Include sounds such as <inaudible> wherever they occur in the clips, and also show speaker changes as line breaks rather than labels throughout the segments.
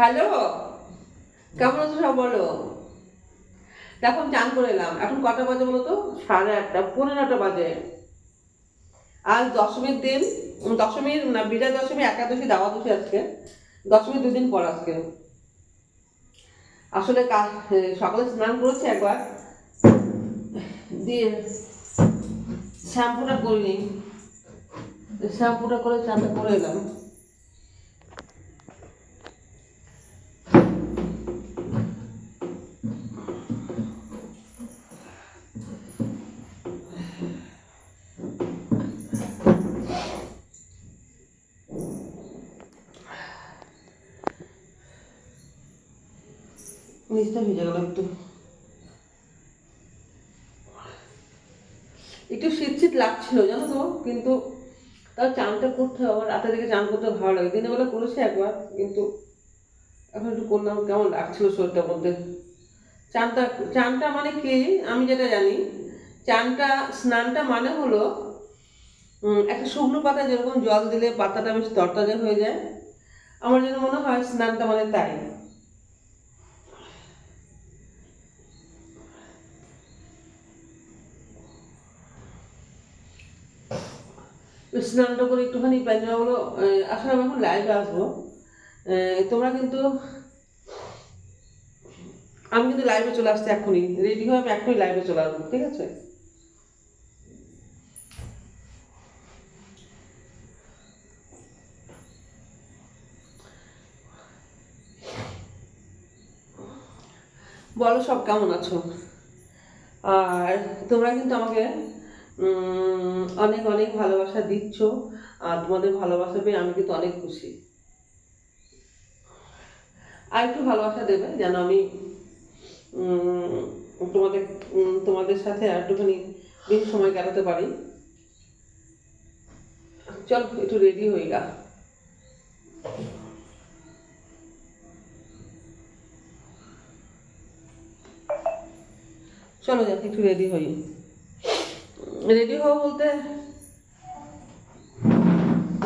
Hello? কেমন আছো সব বলো? এখন চান করে এলাম। এখন কটা বাজে বলো তো? সাড়ে আটটা পনেরো পনেরোটা বাজে। আজ দশমীর দিন দশমীর না বিজয় দশমী একাদশী দাওয়াদশী আজকে। দশমীর দুদিন পর আজকে। আসলে কা- এ, সকালে স্নান করেছি একবার। দিয়ে শ্যাম্পুটা করিনি। শ্যাম্পুটা করে চানটা করে এলাম। নিচটা ভিজে গেল একটু। একটু শীত শীত লাগছিল জানো তো, কিন্তু তাও চানটা করতে হবে। আমার রাতে থেকে চান করতে ভালো লাগে। দিনের বেলা করেছি একবার, কিন্তু এখন একটু করলাম, কেমন লাগছিল শরীরটার মধ্যে? চানটা চানটা মানে কি? আমি যেটা জানি, চানটা, স্নানটা মানে হলো একটা শুকনো পাতা যেরকম জল দিলে পাতাটা বেশ তরতাজা হয়ে যায়। আমার যেন মনে হয় স্নানটা মানে তাই। স্নানটা করে একটুখানি প্যাঞ্জামাগুলো আসলে আমি এখন লাইভে আসব। তোমরা কিন্তু, আমি কিন্তু লাইভে চলে আসছি এখনই রেডি হয়ে আমি এখনই লাইভে চলে আসব, ঠিক আছে? বলো সব কেমন আছো? আর তোমরা কিন্তু আমাকে অনেক অনেক ভালোবাসা দিচ্ছ, আর তোমাদের ভালোবাসা পেয়ে আমি কিন্তু অনেক খুশি। আর একটু ভালোবাসা দেবে, যেন আমি তোমাদের তোমাদের সাথে আর একটুখানি বেশি সময় কাটাতে পারি। চল, একটু রেডি হয়ে গা। চলো যাক, একটু রেডি হই। রেডি হব বলতে।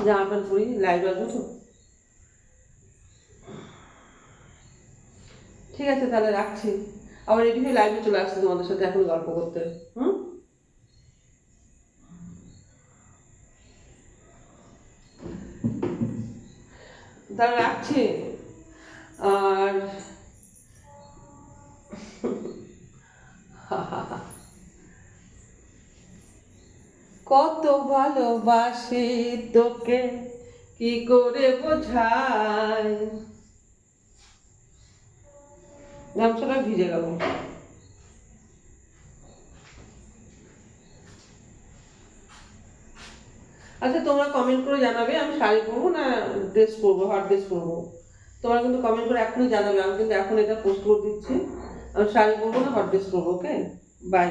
জামা প্যান্ট পরি লাইভ আসব তো। ঠিক আছে, তাহলে রাখছি। আবার রেডি হয়ে লাইভে চলে আসছি তোমাদের সাথে এখন গল্প করতে, হুম? তাহলে রাখছি। আর <laughs> কত ভালোবাসি তোকে, কি করে বোঝাই গামছাটা ভিজে গেল। আচ্ছা তোমরা কমেন্ট করে জানাবে, আমি শাড়ি পরবো না ড্রেস পরবো হট ড্রেস পরবো? তোমরা কিন্তু কমেন্ট করে এখনই জানাবে, আমি কিন্তু এখন এটা পোস্ট করে দিচ্ছি। আমি শাড়ি পরবো না হট ড্রেস পরবো ওকে বাই